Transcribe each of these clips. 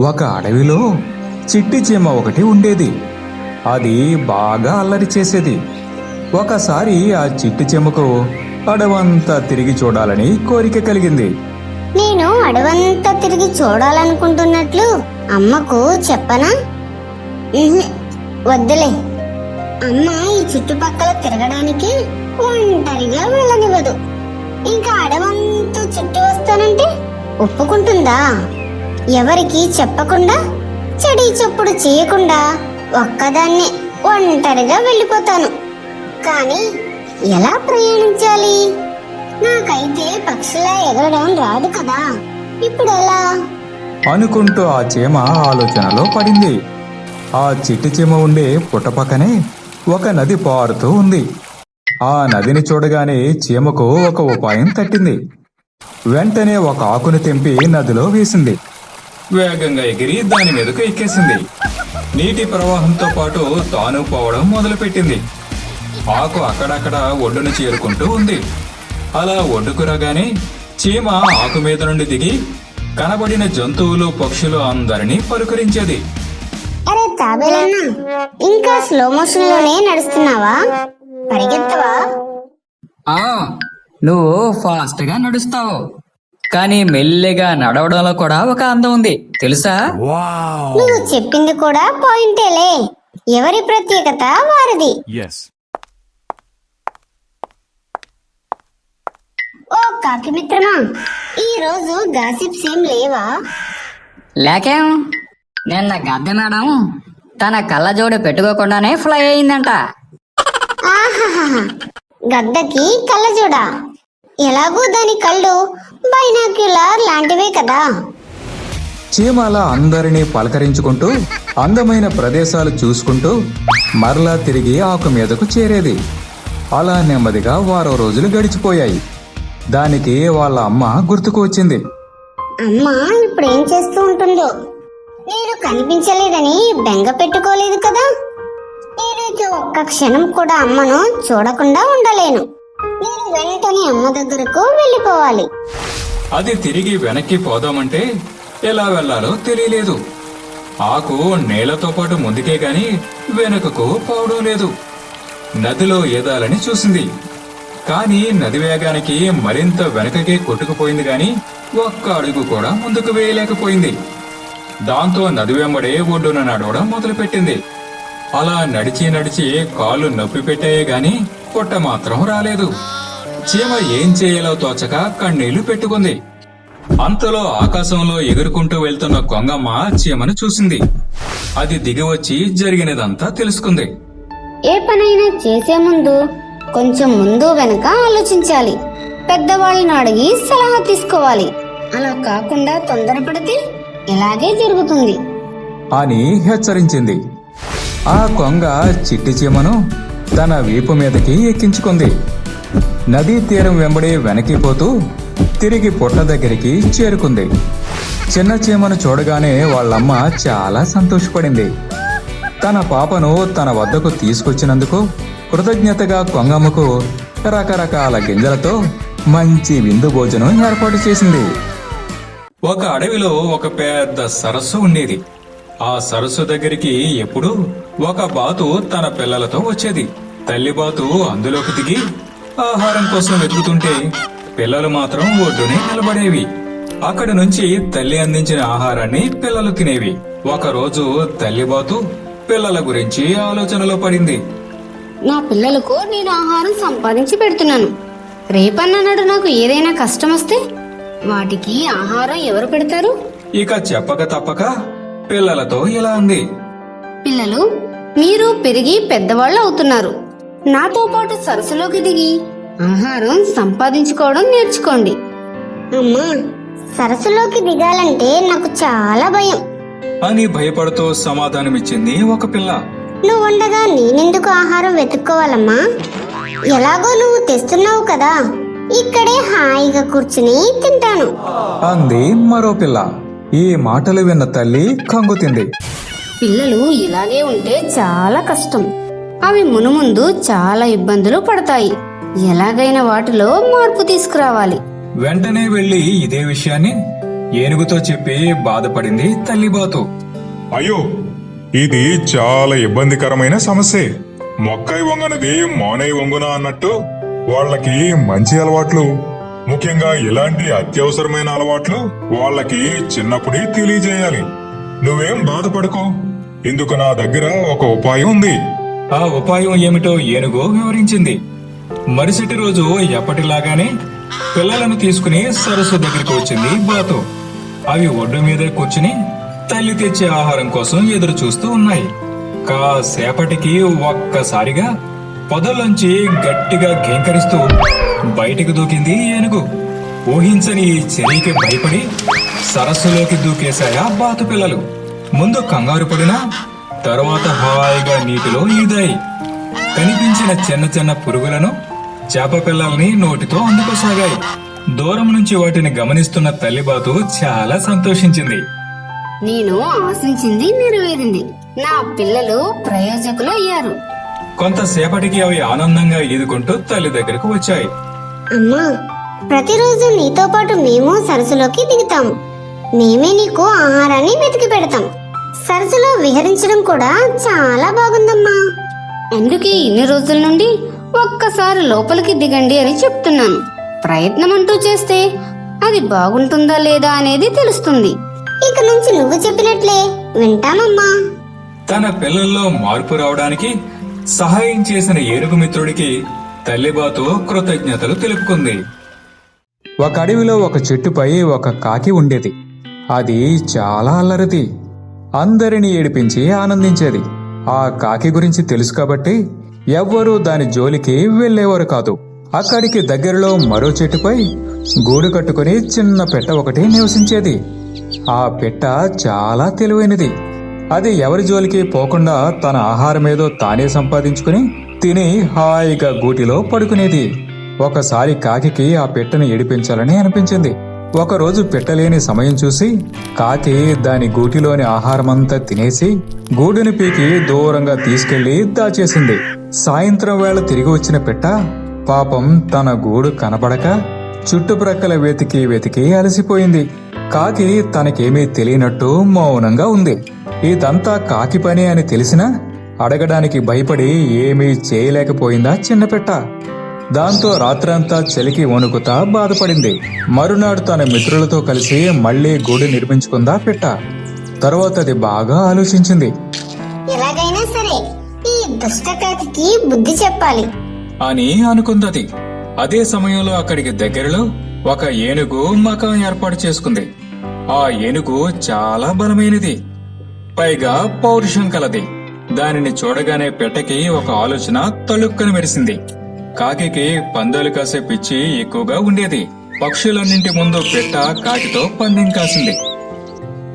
ఒక అడవిలో చిట్టి చీమ ఒకటి ఉండేది. అది బాగా అల్లరి చేసేది. ఒకసారి ఆ చిట్టి చీమకు అడవంతా తిరిగి చూడాలని కోరిక కలిగింది. నేను అడవంతా తిరిగి చూడాలనుకుంటున్నట్లు అమ్మకు చెప్పనా? వద్దులే. అమ్మ ఈ చుట్టుపక్కల తిరగడానికి ఒంటరిగా వెళ్ళనివ్వదు. ఇంకా అడవంతా చుట్టూ వస్తానంటే ఒప్పుకుంటుందా? ఎవరికి చెప్పకుండా చెడి చప్పుడు చేయకుండా ఒక్కదాన్నే ఒంటరిగా వెళ్ళిపోతాను. కానీ ఎలా ప్రయాణించాలి? నాకైతే పక్షిలా ఎగరడం రాదు కదా. ఇప్పుడు ఎలా? అనుకుంటూ ఆ చీమ ఆలోచనలో పడింది. ఆ చిట్టి చీమ ఉండే పుట్టపక్కనే ఒక నది పారుతూ ఉంది. ఆ నదిని చూడగానే చీమకు ఒక ఉపాయం తట్టింది. వెంటనే ఒక ఆకును తెంపి నదిలో వేసింది. వేగంగా ఎగిరి దాని మీదకు ఎక్కేసింది. నీటి ప్రవాహంతో పాటు తాను పోవడం మొదలుపెట్టింది. ఆకు అక్కడక్కడ ఒడ్డును చేరుకుంటూ ఉంది. అలా ఒడ్డుకు రాగానే చీమ ఆకు మీద నుండి దిగి కనబడిన జంతువులు పక్షులు అందరినీ పలుకరించేది అరే తాబేలన్న ఇంకా స్లో మోషన్లోనే నడుస్తున్నావా? పరిగెత్తవా? ఆ నువ్వు ఫాస్ట్గా నడుస్తావు. కానీ మెల్లిగా నడవడంలో కూడా ఒక అందం ఉంది. తెలుసా? నువ్వు చెప్పింది కూడా పాయింటేలే ఎవరి ప్రత్యేకత వారిది. Yes. ఓ కాకి మిత్రమా ఈ రోజు గాసిప్స్ ఏం లేవా? లేకేం? నిన్న గద్దె మేడం తన కళ్ళజోడు పెట్టుకోకుండానే ఫ్లై అయిందంట. ఆహాహా గద్దకి కళ్ళజోడ? ఎలాగూ దాని కళ్ళు బైనాక్యులర్ లాంటివే కదా. చీమ అలా అందరినీ పలకరించుకుంటూ అందమైన ప్రదేశాలు చూసుకుంటూ మరలా తిరిగి ఆకు మీదకు చేరేది. అలా నెమ్మదిగా వారం రోజులు గడిచిపోయాయి. దానికి వాళ్ళ అమ్మ గుర్తుకు వచ్చింది. అమ్మ ఇప్పుడు ఏం చేస్తూ ఉంటుందో. నేను కనిపించలేదని బెంగ పెట్టుకోలేదు కదా. నేనైతే ఒక్క క్షణం కూడా అమ్మను చూడకుండా ఉండలేను. నేను వెంటనే అమ్మ దగ్గరకు వెళ్ళిపోవాలి. అది తిరిగి వెనక్కి పోదామంటే ఎలా వెళ్ళాలో తెలియలేదు. ఆకు నేలతో పాటు ముందుకే గాని వెనుకకు పోవడం లేదు. నదిలో ఏదాలని చూసింది. కానీ నది వేగానికి మరింత వెనకకే కొట్టుకుపోయింది గాని ఒక్క అడుగు కూడా ముందుకు వేయలేకపోయింది. దాంతో నది వెంబడే ఒడ్డున నడవడం మొదలుపెట్టింది. అలా నడిచి నడిచి కాళ్ళు నొప్పి పెట్టాయే గాని పొట్ట మాత్రం రాలేదు. చీమ ఏం చేయాలో తోచక కన్నీళ్ళు పెట్టుకుంది. అంతలో ఆకాశంలో ఎగురుకుంటూ వెళ్తున్న కొంగమ్మ చీమను చూసింది. అది దిగివచ్చి జరిగినదంతా తెలుసుకుంది. ఏ పనైనా చేసే ముందు కొంచెం ముందు వెనక ఆలోచించాలి. పెద్దవాళ్ళని అడిగి సలహా తీసుకోవాలి. అలా కాకుండా తొందరపడితే ఇలాగే జరుగుతుంది. అని హెచ్చరించింది. ఆ కొంగ చిట్టి చీమను తన వీపు మీదకి ఎక్కించుకుంది. నదీ తీరం వెంబడి వెనకిపోతూ తిరిగి పొట్ల దగ్గరికి చేరుకుంది. చిన్న చీమను చూడగానే వాళ్ళమ్మ చాలా సంతోషపడింది. తన పాపను తన వద్దకు తీసుకొచ్చినందుకు కృతజ్ఞతగా కొంగమ్మకు రకరకాల గింజలతో మంచి విందు భోజనం ఏర్పాటు చేసింది. ఒక అడవిలో ఒక పెద్ద సరస్సు ఉండేది. ఆ సరస్సు దగ్గరికి ఎప్పుడూ ఒక బాతు తన పిల్లలతో వచ్చేది. తల్లి బాతు అందులోకి దిగి ఆహారం కోసం వెతుకుతుంటే పిల్లలు మాత్రం ఒడ్డునే నిలబడేవి. అక్కడి నుంచి తల్లి అందించిన ఆహారాన్ని పిల్లలు తినేవి. ఒక రోజు తల్లి బాతు పిల్లల గురించి ఆలోచనలో పడింది. నా పిల్లలకు నేను ఆహారం సంపాదించి పెడుతున్నాను. రేపన్ననాడు నాకు ఏదైనా కష్టం వస్తే వాటికి ఆహారం ఎవరు పెడతారు? ఇక చెప్పక తప్పక పిల్లలతో ఇలా అంది. పిల్లలు మీరు పెరిగి పెద్దవాళ్ళు అవుతున్నారు. నాతో పాటు సరస్సులోకి దిగి ఆహారం సంపాదించుకోవడం నేర్చుకోండి. అమ్మా. సరస్సులోకి దిగాలంటే నాకు చాలా భయం. అని భయపడుతూ సమాధానమిచ్చింది ఒక పిల్ల. నువ్వు ఉండగా నేనెందుకు ఆహారం వెతుక్కోవాలమ్మా? ఎలాగో నువ్వు తెస్తున్నావు కదా. ఇక్కడే హాయిగా కూర్చుని తింటాను. అంది మరో పిల్ల. ఈ మాటలు విన్న తల్లి కంగుతింది. పిల్లలు ఇలాగే ఉంటే చాలా కష్టం. అవి మునుముందు చాలా ఇబ్బందులు పడతాయి. ఎలాగైనా వాటిలో మార్పు తీసుకురావాలి. వెంటనే వెళ్ళి ఇదే విషయాన్ని ఏనుగుతో చెప్పి బాధపడింది తల్లిబాతు. అయ్యో ఇది చాలా ఇబ్బందికరమైన సమస్యే. మొక్కై వంగనది మౌనై వంగున అన్నట్టు వాళ్ళకి మంచి అలవాట్లు ముఖ్యంగా ఇలాంటి అత్యవసరమైన అలవాట్లు వాళ్ళకి చిన్నప్పుడే తెలియజేయాలి. నువ్వేం బాధపడుకో. ఇందుకు నా దగ్గర ఒక ఉపాయం ఉంది. ఆ ఉపాయం ఏమిటో ఏనుగు వివరించింది. మరుసటి రోజు ఎప్పటిలాగానే పిల్లలను తీసుకుని సరస్సు దగ్గరికి వచ్చింది బాతు. అవి ఒడ్డు మీద కూర్చుని తల్లి తెచ్చే ఆహారం కోసం ఎదురు చూస్తూ ఉన్నాయి. కాసేపటికి ఒక్కసారిగా పొదల్లోంచి గట్టిగా ఘీంకరిస్తూ బయటికి దూకింది ఏనుగు. ఊహించని ఈ చర్యకి భయపడి సరస్సులోకి దూకేశాయా బాతు పిల్లలు. ముందు కంగారు పడినా తరువాత హాయిగా నీటిలో ఈదాయి. కనిపించిన చిన్న చిన్న పురుగులను చేప పిల్లల్ని నోటితో అందుకోసాగాయి. దూరం నుంచి వాటిని గమనిస్తున్న తల్లిబాతు చాలా సంతోషించింది. నేను ఆశించింది నెరవేరింది. నా పిల్లలు ప్రయోజకులు అయ్యారు. కొంతసేపటికి అవి ఆనందంగా ఈదుకుంటూ తల్లి దగ్గరకు వచ్చాయి. అమ్మా ప్రతిరోజు నీతో పాటు మేము సరస్సులోకి దిగుతాము మేమే నీకు ఆహారాన్ని వెతికి పెడతాం. సరస్సులో విహరించడం కూడా చాలా బాగుందమ్మా. అందుకే ఇన్ని రోజుల నుండి ఒక్కసారి లోపలికి దిగండి అని చెప్తున్నాను. ప్రయత్నం అంటూ చేస్తే అది బాగుంటుందా లేదా అనేది తెలుస్తుంది. ఇక నుంచి నువ్వు చెప్పినట్లే వింటామమ్మా తన పిల్లల్లో మార్పు రావడానికి సహాయం చేసిన ఏనుగు మిత్రుడికి తల్లిబాతు కృతజ్ఞతలు తెలుపుకుంది. ఒక అడవిలో ఒక చెట్టుపై ఒక కాకి ఉండేది. అది చాలా అల్లరిది. అందరినీ ఏడిపించి ఆనందించేది. ఆ కాకి గురించి తెలుసు కాబట్టి ఎవ్వరూ దాని జోలికి వెళ్ళేవారు కాదు. అక్కడికి దగ్గరలో మరో చెట్టుపై గూడు కట్టుకుని చిన్న పెట్ట ఒకటి నివసించేది. ఆ పెట్ట చాలా తెలివైనది. అది ఎవరి జోలికి పోకుండా తన ఆహారం ఏదో తానే సంపాదించుకుని తిని హాయిగా గూటిలో పడుకునేది. ఒకసారి కాకికి ఆ పెట్టను ఏడిపించాలని అనిపించింది. ఒకరోజు పెట్టలేని సమయం చూసి కాకి దాని గూటిలోని ఆహారమంతా తినేసి గూడుని పీకి దూరంగా తీసుకెళ్ళి దాచేసింది. సాయంత్రం వేళ తిరిగి వచ్చిన పెట్ట పాపం తన గూడు కనబడక చుట్టుప్రక్కల వెతికి వెతికి అలసిపోయింది. కాకి తనకేమీ తెలియనట్టు మౌనంగా ఉంది. ఇదంతా కాకి పని అని తెలిసినా అడగడానికి భయపడి ఏమీ చేయలేకపోయిందా చిన్నపెట్ట దాంతో రాత్రంతా చలికి వణుకుతా బాధపడింది. మరునాడు తన మిత్రులతో కలిసి మళ్ళీ గూడు నిర్మించుకుందా పెట్ట. తరువాత అది బాగా ఆలోచించింది. ఎలాగైనా సరే ఈ దుష్ట కాకి బుద్ధి చెప్పాలి. అని అనుకుందది. అదే సమయంలో అక్కడికి దగ్గరలో ఒక ఏనుగు మకం ఏర్పాటు చేసుకుంది. ఆ ఏనుగు చాలా బలమైనది. పైగా పౌరుషం కలది. దానిని చూడగానే పెట్టకి ఒక ఆలోచన తళుక్కని మెరిసింది. కాకికి పందాలు కాసే పిచ్చి ఎక్కువగా ఉండేది. పక్షులన్నింటి ముందు పెట్ట కాకితో పందెం కాసింది.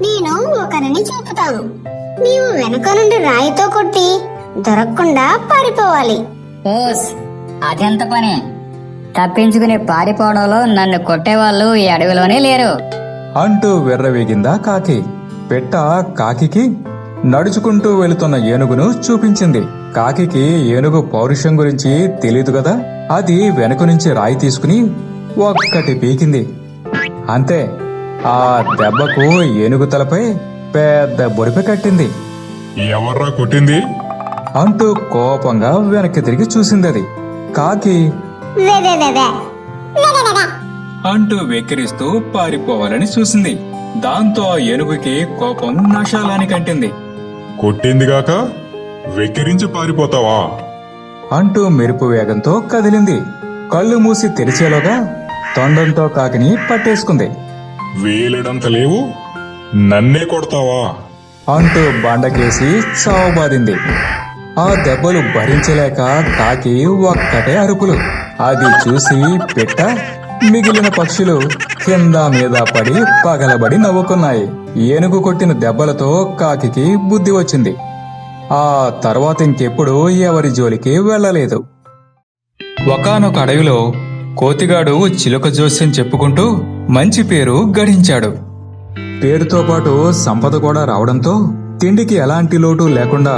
నేను ఒకరిని చూపుతాను. నీవు వెనుక నుండి రాయితో కొట్టి దొరకకుండా పారిపోవాలి. ఓస్ అదెంత పని? తప్పించుకుని పారిపోవడంలో నన్ను కొట్టేవాళ్ళు ఈ అడవిలోనే లేరు. అంటూ వెర్రవేగిందా కాకి. పెట్ట కాకికి నడుచుకుంటూ వెళుతున్న ఏనుగును చూపించింది. కాకికి ఏనుగు పౌరుషం గురించి తెలీదు కదా? అది వెనుక నుంచి రాయి తీసుకుని ఒక్కటి పీకింది. అంతే ఆ దెబ్బకు ఏనుగు తలపై పెద్ద బొడిప కట్టింది. ఎవర్రా కొట్టింది? అంటూ కోపంగా వెనక్కి తిరిగి చూసింది అది. కాకి. అంటూ వెక్కిరిస్తూ పారిపోవాలని చూసింది. దాంతో ఆ ఏనుగుకి కోపం నశాలానికి అంటింది కొట్టిందిగాక వెక్కిరించి పారిపోతావా? అంటూ మెరుపు వేగంతో కదిలింది. కళ్ళు మూసి తెరిచేలోగా తొండంతో కాకిని పట్టేసుకుంది. వేలడంత లేవు నన్నే కొడతావా? అంటూ బండకేసి చావబాదింది ఆ దెబ్బలు భరించలేక కాకి ఒక్కటే అరుపులు. అది చూసి పెట్ట మిగిలిన పక్షులు కింద మీద పడి పగలబడి నవ్వుకున్నాయి. ఏనుగు కొట్టిన దెబ్బలతో కాకికి బుద్ధి వచ్చింది. ఆ తర్వాత ఇంకెప్పుడు ఎవరి జోలికి వెళ్ళలేదు. ఒకానొక అడవిలో కోతిగాడు చిలుక జోస్యం చెప్పుకుంటూ మంచి పేరు గడించాడు. పేరుతో పాటు సంపద కూడా రావడంతో తిండికి ఎలాంటి లోటు లేకుండా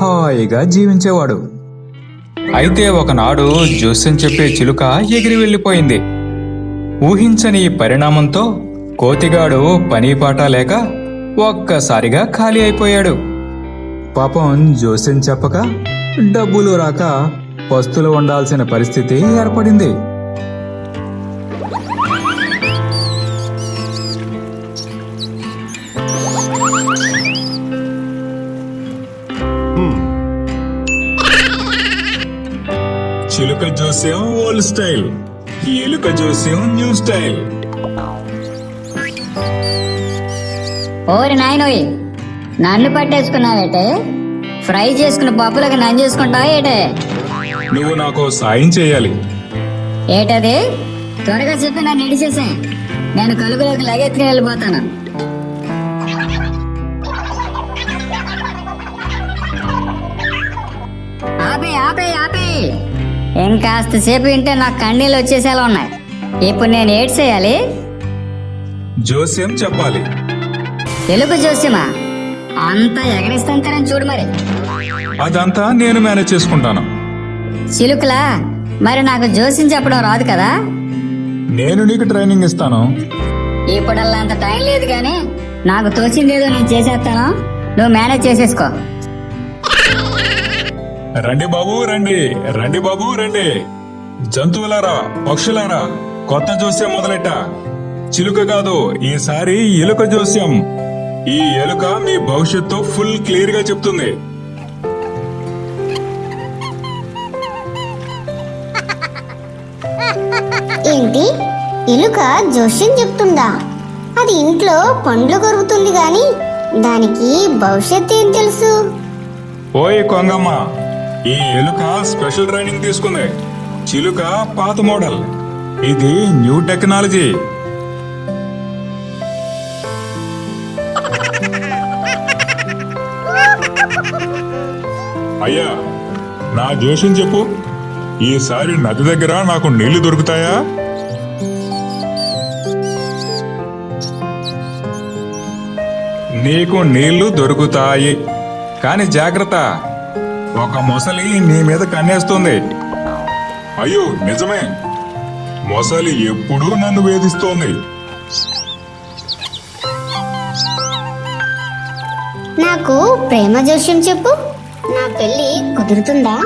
హాయిగా జీవించేవాడు. అయితే ఒకనాడు జోస్యం చెప్పే చిలుక ఎగిరి వెళ్ళిపోయింది. ఊహించని పరిణామంతో కోతిగాడు పని పాట లేక ఒక్కసారిగా ఖాళీ అయిపోయాడు. పాపం జోస్యం చెప్పక డబ్బులు రాక పస్తులు ఉండాల్సిన పరిస్థితి ఏర్పడింది. చిలుక జోస్యం ఓల్డ్ స్టైల్ ఎలుక జోస్యం న్యూ స్టైల్. ఓరి నాయనోయ్ నన్ను పట్టేసుకున్నావేటే? ఫ్రై చేసుకున్న పప్పులకు నన్ను చేసుకుంటావా ఏటే? నువ్వు నాకు సాయం చేయాలి. ఏటది? త్వరగా చెప్పి నన్ను ఇడిచేసా నేను కలుగులోకి లగెత్తుకుని వెళ్ళిపోతాను ఆపే ఆపే ఆపే. ఇంకాస్త సేపు వింటే నాకు కన్నీళ్ళు వచ్చేసేలా ఉన్నాయి. ఇప్పుడు నేను ఏడ్ చేయాలి జోస్యం చెప్పాలి. తెలుగు జోస్యమా? అంతా ఎగరిస్తాను చూడు మరి. అదంతా నేను మేనేజ్ చేసుకుంటాను. చిలుకలా మరి నాకు జోస్యం చెప్పడం రాదు కదా? నేను నీకు ట్రైనింగ్ ఇస్తాను. ఇప్పుడల్లా అంత టైం లేదు కానీ నాకు తోచింది ఏదో నేను చేసేస్తాను. నువ్వు మేనేజ్ చేసేసుకో. రండి బాబు రండి. రండి బాబు రండి. జంతువులారా పక్షులారా కొత్త జోస్యం మొదలెట్ట. చిలుక కాదు ఈసారి ఎలుక జోస్యం. ఈ ఎలుక మీ భవిష్యత్తు ఫుల్ క్లియర్గా చెప్తుంది. ఏంటి? ఎలుక జోష్యం చెప్తుందా? అది ఇంట్లో పండ్లు కొరుకుతుంది గాని దానికి భవిష్యత్ ఏం తెలుసు? ఓయ్ కొంగమ్మ ఈ ఎలుక స్పెషల్ ట్రైనింగ్ తీసుకుంది. చిలుక పాత మోడల్. ఇది న్యూ టెక్నాలజీ. అయ్యా నా జోషం చెప్పు. ఈసారి నది దగ్గర నాకు నీళ్ళు దొరుకుతాయా? నీకు నీళ్ళు దొరుకుతాయి. కాని జాగ్రత్త ఒక మొసలి నీ మీద కన్నేస్తుంది. అయ్యో నిజమే. మొసలి ఎప్పుడూ నన్ను వేధిస్తోంది. నాకు ప్రేమ జోష్యం చెప్పు. నా పెళ్ళి కుదురుతుందా?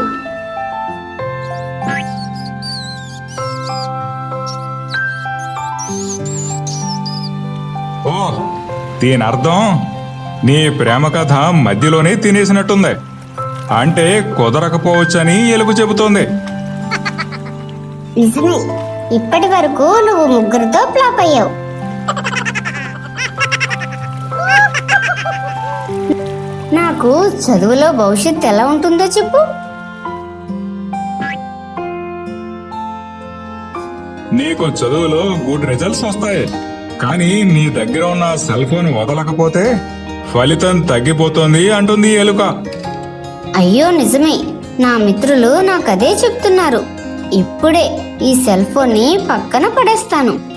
ఓ దీని అర్థం నీ ప్రేమ కథ మధ్యలోనే తినేసినట్టుంది. అంటే కుదరకపోవచ్చని ఎలుగు చెబుతోంది. నిజమే. ఇప్పటి వరకు నువ్వు ముగ్గురితో ఫ్లాప్ అయ్యావు. నాకు చదువులో భవిష్యత్తు ఎలా ఉంటుందో చెప్పు. నీకు చదువులో గుడ్ రిజల్ట్స్ వస్తాయి. కానీ నీ దగ్గర ఉన్న సెల్ ఫోన్ వదలకపోతే ఫలితం తగ్గిపోతుంది అంటుంది ఎలుక. అయ్యో నిజమే. నా మిత్రులు నాకు అదే చెప్తున్నారు. ఇప్పుడే ఈ సెల్ ఫోన్ని పక్కన పడేస్తాను.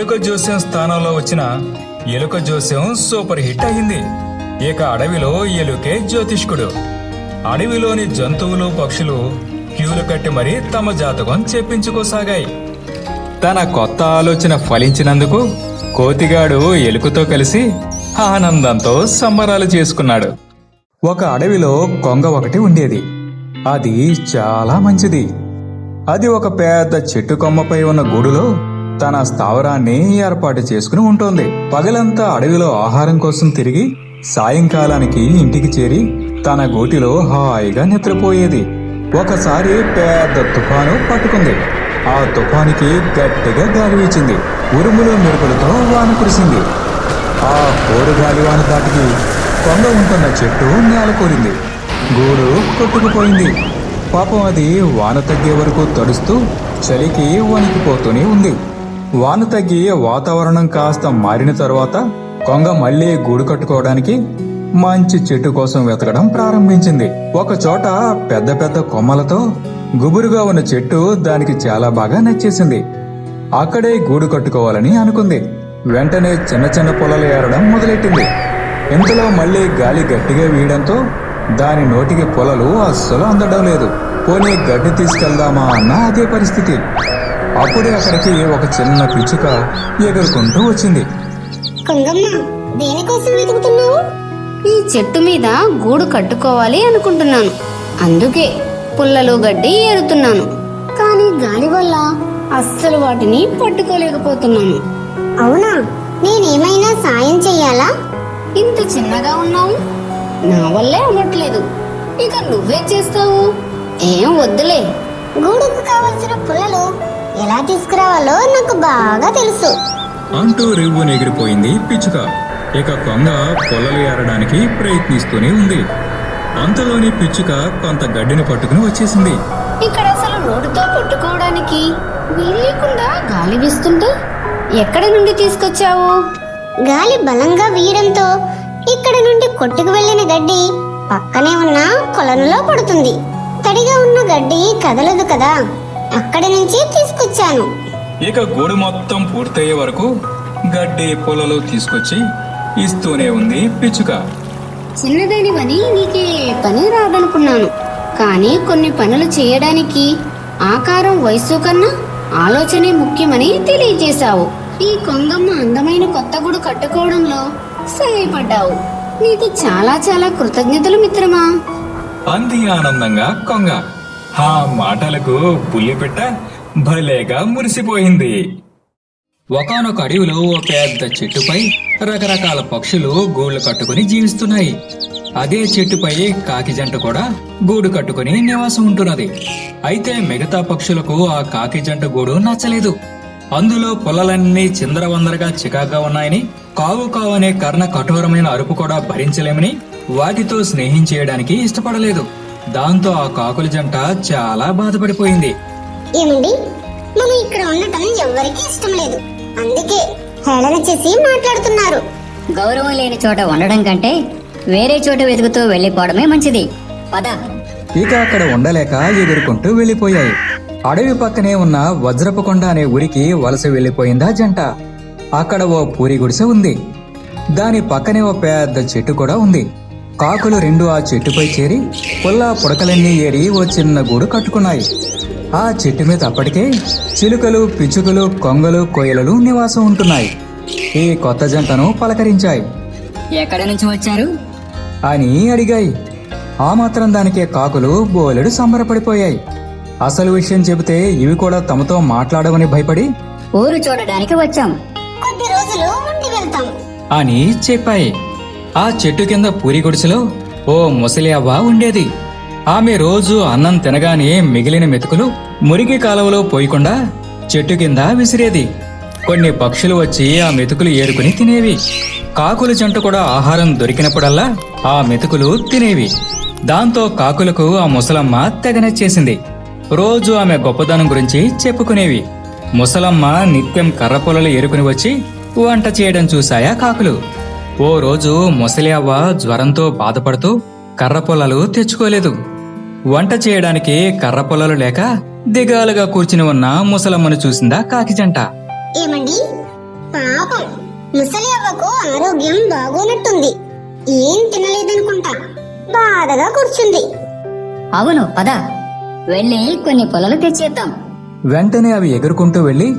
ఎలుక జోస్యం స్థానంలో వచ్చిన ఎలుక జోస్యం సూపర్ హిట్ అయింది. ఇక అడవిలో ఎలుకే జ్యోతిష్కుడు. అడవిలోని జంతువులు పక్షులు క్యూలు కట్టి మరీ తమ జాతకం చెప్పించుకోసాగాయి. తన కొత్త ఆలోచన ఫలించినందుకు కోతిగాడు ఎలుకతో కలిసి ఆనందంతో సంబరాలు చేసుకున్నాడు. ఒక అడవిలో కొంగ ఒకటి ఉండేది. అది చాలా మంచిది. అది ఒక పెద్ద చెట్టు కొమ్మపై ఉన్న గూడులో తన స్థావరాన్ని ఏర్పాటు చేసుకుని ఉంటుంది. పగలంతా అడవిలో ఆహారం కోసం తిరిగి సాయంకాలానికి ఇంటికి చేరి తన గోటిలో హాయిగా నిద్రపోయేది. ఒకసారి పెద్ద తుఫాను పట్టుకుంది. ఆ తుఫానికి గట్టిగా గాలి వీచింది. ఉరుములు మెరుపులతో వాన కురిసింది. ఆ కోరు గాలివాన దాటికి కొంగ ఉంటున్న చెట్టు నేలకూరింది గూడు కొట్టుకుపోయింది. పాపం అది వాన తగ్గే వరకు తడుస్తూ చలికి వణికిపోతూనే ఉంది. వాన తగ్గి వాతావరణం కాస్త మారిన తరువాత కొంగ మళ్ళీ గూడు కట్టుకోవడానికి మంచి చెట్టు కోసం వెతకడం ప్రారంభించింది. ఒక చోట పెద్ద పెద్ద కొమ్మలతో గుబురుగా ఉన్న చెట్టు దానికి చాలా బాగా నచ్చేసింది. అక్కడే గూడు కట్టుకోవాలని అనుకుంది. వెంటనే చిన్న చిన్న పొలలు ఏరడం మొదలెట్టింది. ఇంతలో మళ్ళీ గాలి గట్టిగా వీయడంతో దాని నోటికి పొలలు అస్సలు అందడం లేదు. పోనీ గడ్డి తీసుకెళ్దామా అన్న అదే పరిస్థితి. అప్పుడే అక్కడికి ఒక చిన్న పిచ్చుక ఎగురుకుంటూ వచ్చింది. కొంగమ్మ దేనికోసం వెతుకుతున్నావు? ఈ చెట్టు మీద గూడు కట్టుకోవాలి అనుకుంటున్నాను. అందుకే పుల్లలు గడ్డి ఏరుతున్నాను. కానీ గాలి వల్ల అస్సలు వాటిని పట్టుకోలేకపోతున్నాను. అవునా? నేనేమైనా సాయం చెయ్యాలా? ఇంత చిన్నగా ఉన్నావు? నా వల్లే అవ్వట్లేదు ఇక నువ్వేం చేస్తావు. ఏం వద్దులే. గూడుకు కావలసిన పుల్లలు ఎలా తీసుకురావాలో నాకు బాగా తెలుసు. అంటూ రివ్వు ఎగిరిపోయింది పిచ్చుక. ఇక కొంగ పొలలు ఏరడానికి ప్రయత్నిస్తూనే ఉంది. అంతలోని పిచ్చుక కొంత గడ్డిని పట్టుకుని వచ్చేసింది. ఇక్కడ అసలు నోటితో పట్టుకోవడానికి వీల్లేకుండా గాలి వీస్తుంటే ఎక్కడి నుండి తీసుకొచ్చావు? గాలి బలంగా వీయడంతో ఇక్కడ నుండి కొట్టుకు వెళ్ళిన గడ్డి పక్కనే ఉన్న కొలనులో పడుతుంది. తడిగా ఉన్న గడ్డి కదలదు కదా. అక్కడి నుంచి తీసుకొచ్చాను. ఇక గూడు మొత్తం పూర్తయ్యే వరకు గడ్డి పొలలు తీసుకొచ్చి ఇస్తూనే ఉంది పిచ్చుక. చిన్నదానివని నీకే పని రాదనుకున్నాను. కానీ కొన్ని పనులు చేయడానికి ఆకారం వయస్సు కన్నా ఆలోచనే ముఖ్యమని తెలియజేశావు. ఈ కొంగమ్మ అందమైన కొత్త గుడు కట్టుకోవడంలో సహాయపడ్డావు. నీకు చాలా చాలా కృతజ్ఞతలు మిత్రమా? అంది ఆనందంగా కొంగ. ఆ మాటలకు పులిపిట్ట భలేగా మురిసిపోయింది. ఒకనొక అడవిలో ఓ పెద్ద చెట్టుపై రకరకాల పక్షులు గూళ్ళు కట్టుకుని జీవిస్తున్నాయి. అదే చెట్టుపై కాకి జంట కూడా గూడు కట్టుకుని నివాసం ఉంటున్నది. అయితే మిగతా పక్షులకు ఆ కాకి జంట గూడు నచ్చలేదు. అందులో పొలాలన్నీ చిందరవందరగా చికాగా ఉన్నాయని కావు కావు అనే కర్ణ కఠోరమైన అరుపు కూడా భరించలేమని వాటితో స్నేహం చేయడానికి ఇష్టపడలేదు. దాంతో ఆ కాకుల జంట చాలా బాధపడిపోయింది. ఏమండి? మనం ఇక్కడ ఉండటం ఎవ్వరికీ ఇష్టం లేదు. అందుకే హేళన చేసి మాట్లాడుతున్నారు. గౌరవం లేని చోట ఉండడం కంటే వేరే చోట వెతుకుతూ వెళ్ళిపోవడమే మంచిది. పద. ఇక అక్కడ ఉండలేక ఎగురుకుంటూ వెళ్ళిపోయాయి అడవి పక్కనే ఉన్న వజ్రపు కొండ అనే ఊరికి వలస వెళ్ళిపోయిందా జంట. అక్కడ ఓ పూరి గుడిసె ఉంది. దాని పక్కనే ఓ పెద్ద చెట్టు కూడా ఉంది. కాకులు రెండు ఆ చెట్టుపై చేరి పుల్ల పుడకలన్నీ ఏరి ఓ చిన్న గూడు కట్టుకున్నాయి. ఆ చెట్టు మీద అప్పటికే చిలుకలు పిచ్చుకలు కొంగలు కోయలలు నివాసం ఉంటున్నాయి. ఈ కొత్త జంటను పలకరించాయి. ఎక్కడి నుంచి వచ్చారు? అని అడిగాయి. ఆ మాత్రం దానికే కాకులు బోలెడు సంబరపడిపోయాయి. అసలు విషయం చెబితే ఇవి కూడా తమతో మాట్లాడవని భయపడి ఊరు చూడడానికి వచ్చాం. కొద్ది రోజులు ఉండి వెళ్తాం. అని చెప్పాయి. ఆ చెట్టు కింద పూరి గుడిసెలో ఓ ముసలి అవ్వ ఉండేది. ఆమె రోజు అన్నం తినగానే మిగిలిన మెతుకులు మురికి కాలువలో పోయకుండా చెట్టు కింద విసిరేది. కొన్ని పక్షులు వచ్చి ఆ మెతుకులు ఏరుకుని తినేవి. కాకుల జంట కూడా ఆహారం దొరికినప్పుడల్లా ఆ మెతుకులు తినేవి. దాంతో కాకులకు ఆ ముసలమ్మ తెగనెచ్చేసింది రోజు ఆమె గొప్పదనం గురించి చెప్పుకునేవి. ముసలమ్మ నిత్యం కర్ర పొలలు ఏరుకుని వచ్చి వంట చేయడం చూశాయా కాకులు? ఓ రోజు ముసలి అవ్వ జ్వరంతో బాధపడుతూ కర్ర పొలాలు తెచ్చుకోలేదు. వంట చేయడానికి కర్ర పొలాలు లేక దిగాలుగా కూర్చుని ఉన్న ముసలమ్మను చూసిందా కాకి జంట. ఏమండి? పాపం. ముసలి అవ్వకు ఆరోగ్యం బాగోనట్టుంది. ఏం తినలేదనుకుంటా. బాధగా కూర్చుంది. అవును పద. వెళ్ళి కొన్ని పొలలు తెచ్చేద్దాం. వెంటనే అవి ఎగురుకుంటూ వెళ్ళి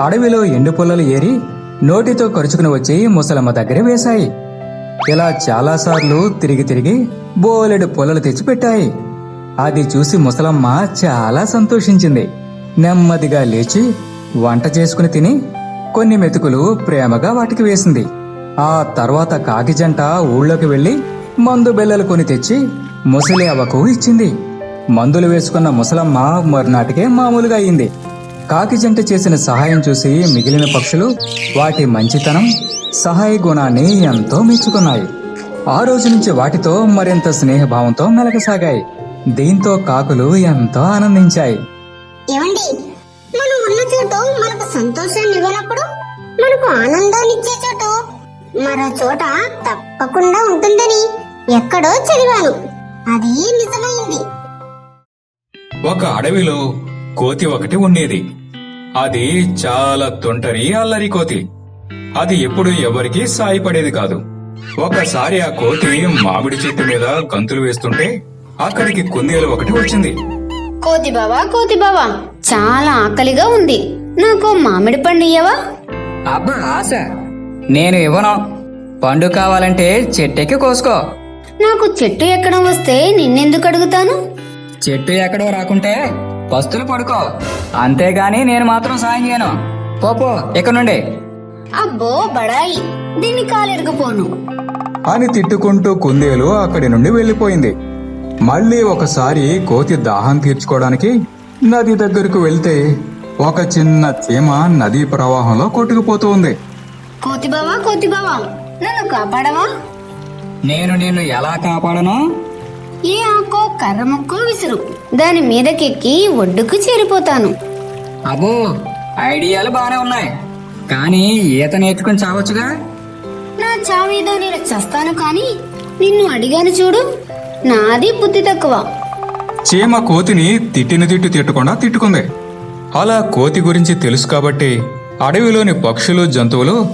అడవిలో ఎండు పొలలు ఏరి నోటితో కరుచుకుని వచ్చి ముసలమ్మ దగ్గర వేశాయి. ఇలా చాలాసార్లు తిరిగి తిరిగి బోలెడు పొలలు తెచ్చిపెట్టాయి. అది చూసి ముసలమ్మ చాలా సంతోషించింది. నెమ్మదిగా లేచి వంట చేసుకుని తిని కొన్ని మెతుకులు ప్రేమగా వాటికి వేసింది. ఆ తర్వాత కాకి జంట ఊళ్ళోకి వెళ్ళి మందు బెల్లలు కొని తెచ్చి ముసలి అవ్వకు ఇచ్చింది. మందులు వేసుకున్న ముసలమ్మ మరునాటికే మామూలుగా అయింది. కాకి జంట చేసిన సహాయం చూసి మిగిలిన పక్షులు వాటి మంచితనం సహాయ గుణాన్ని ఎంతో మెచ్చుకున్నాయి. ఆ రోజు నుంచి వాటితో మరింత స్నేహభావంతో మెలగసాగాయి. దీంతో కాకులు ఎంతో ఆనందించాయి. ఏమండి? మనం ఉన్న చోటు మనకు సంతోషాన్ని ఇవ్వనప్పుడు మనకు ఆనందాన్ని ఇచ్చే చోటు. మరో చోట తప్పకుండా ఉంటుందని ఎక్కడో చదివాను. అది నిజమైంది. ఒక అడవిలో కోతి ఒకటి ఉండేది. అది చాలా తొంటరి అల్లరి కోతి. అది ఎప్పుడు ఎవరికీ సాయపడేది కాదు. ఒకసారి ఆ కోతి మామిడి చెట్టు మీద గంతులు వేస్తుంటే అక్కడికి కుందేలు ఒకటి వచ్చింది. కోతి బావా కోతి బావా చాలా ఆకలిగా ఉంది. నాకు మామిడి పండు ఇయ్యవా? అబ్బా ఆశ. నేను ఇవ్వను. పండు కావాలంటే చెట్టెక్కి కోసుకో. నాకు చెట్టు ఎక్కడం వస్తే నిన్నెందుకు అడుగుతాను? చెట్టు ఎక్కడో రాకుంటే పస్తులు పడుకో. అంతేగాని నేను మాత్రం సాయం చేయను. పోపో ఇక్కడ నుండి? అబ్బో బడాయి. దీన్ని కాలెరగపోను. అని తిట్టుకుంటూ కుందేలు అక్కడి నుండి వెళ్ళిపోయింది. మళ్ళీ ఒకసారి కోతి దాహం తీర్చుకోవడానికి నది దగ్గరకు వెళ్తే ఒక చిన్న చీమ నదీ ప్రవాహంలో కొట్టుకుపోతూ ఉంది. కోతి బావా కోతి బావా నన్ను కాపాడవా? నేను నిన్ను ఎలా కాపాడను? ఏ ఆకో కర్ర ముక్కో విసురు. దాని మీదకెక్కి ఒడ్డుకు చేరిపోతాను. అబ్బో ఐడియాలు బానే ఉన్నాయి. కానీ ఈత నేర్చుకుని చావచ్చుగా? నా చావేదో నేను చస్తాను కానీ నిన్ను అడిగాను చూడు నాది బుద్ధి తక్కువ. చీమ కోతిని తిట్టిన తిట్టు తిట్టకుండా తిట్టుకుంది. అలా కోతి గురించి తెలుసు కాబట్టి అడవిలోని పక్షులు జంతువులు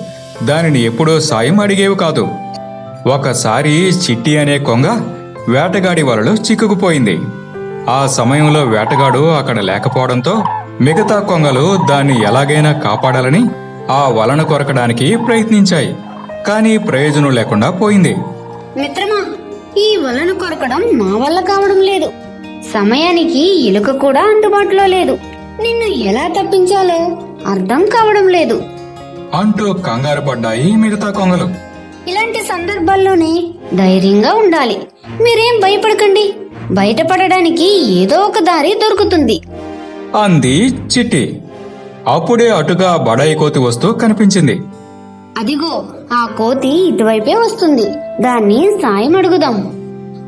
దానిని ఎప్పుడో సాయం అడిగేవి కాదు. ఒకసారి చిట్టి అనే కొంగ వేటగాడి వలలో చిక్కుకుపోయింది. ఆ సమయంలో వేటగాడు అక్కడ లేకపోవడంతో మిగతా కొంగలు దాన్ని ఎలాగైనా కాపాడాలని ఆ వలను కొరకడానికి ప్రయత్నించాయి. కానీ ప్రయోజనం లేకుండా పోయింది. మిత్రమా ఈ వలను కొరకడం మా వల్ల కావడం లేదు. సమయానికి ఎలుక కూడా అందుబాటులో లేదు. నిన్ను ఎలా తప్పించాలో అర్థం కావడం లేదు. అంటూ కంగారు పడ్డాయి మిగతా కొంగలు. ఇలాంటి సందర్భాల్లోనే ధైర్యంగా ఉండాలి. మీరేం భయపడకండి. బయటపడడానికి ఏదో ఒక దారి దొరుకుతుంది. అంది చిట్టి. అప్పుడే అటుగా బడాయి కోతి వస్తూ కనిపించింది. అదిగో ఆ కోతి ఇటువైపే వస్తుంది. దాన్ని సాయం అడుగుదాం.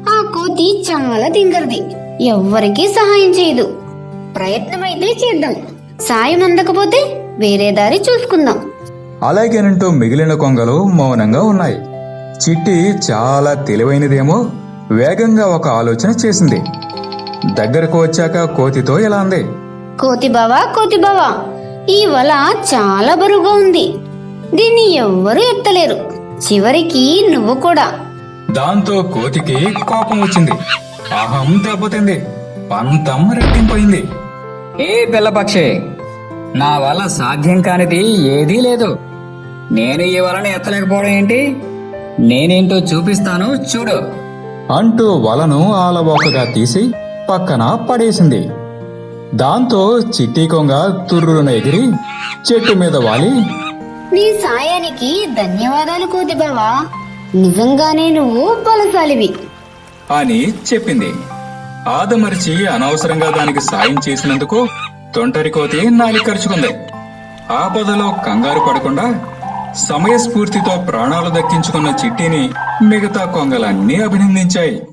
ఆ కోతి చాలా తింగరది. ఎవ్వరికీ సహాయం చేయదు. ప్రయత్నమైతే చేద్దాం. సాయం అందకపోతే వేరే దారి చూసుకుందాం. అలాగేనంటూ మిగిలిన కొంగలు మౌనంగా ఉన్నాయి. చిట్టి చాలా తెలివైనదేమో వేగంగా ఒక ఆలోచన చేసింది. దగ్గరకు వచ్చాక కోతితో ఇలా అంది. కోతి బావా కోతి బావా ఈ వల చాలా బరువుగా ఉంది. దీన్ని ఎవ్వరూ ఎత్తలేరు. చివరికి నువ్వు కూడా. దాంతో కోతికి కోపం వచ్చింది. అహం దెబ్బతింది. పంతం రెట్టింపోయింది ఏ పిల్లపక్షి నా వల్ల సాధ్యం కానిది ఏదీ లేదు. నేను ఈ వలన ఎత్తలేకపోవడం ఏంటి? నేనేంటో చూపిస్తాను చూడు. అంటూ వలను ఆలవోకగా తీసి పక్కన పడేసింది. దాంతో చిట్టి కొంగ తుర్రున ఎగిరి చెట్టు మీద వాలి నీ సాయానికి ధన్యవాదాలు కోతి బావా. నిజంగానే నువ్వు బలశాలివి. అని చెప్పింది. ఆదమరిచి అనవసరంగా దానికి సాయం చేసినందుకు తొంటరి కోతి నాలి ఖర్చుకుంది ఆపదలో కంగారు పడకుండా సమయస్ఫూర్తితో ప్రాణాలు దక్కించుకున్న చిట్టిని మిగతా కొంగలన్నీ అభినందించాయి.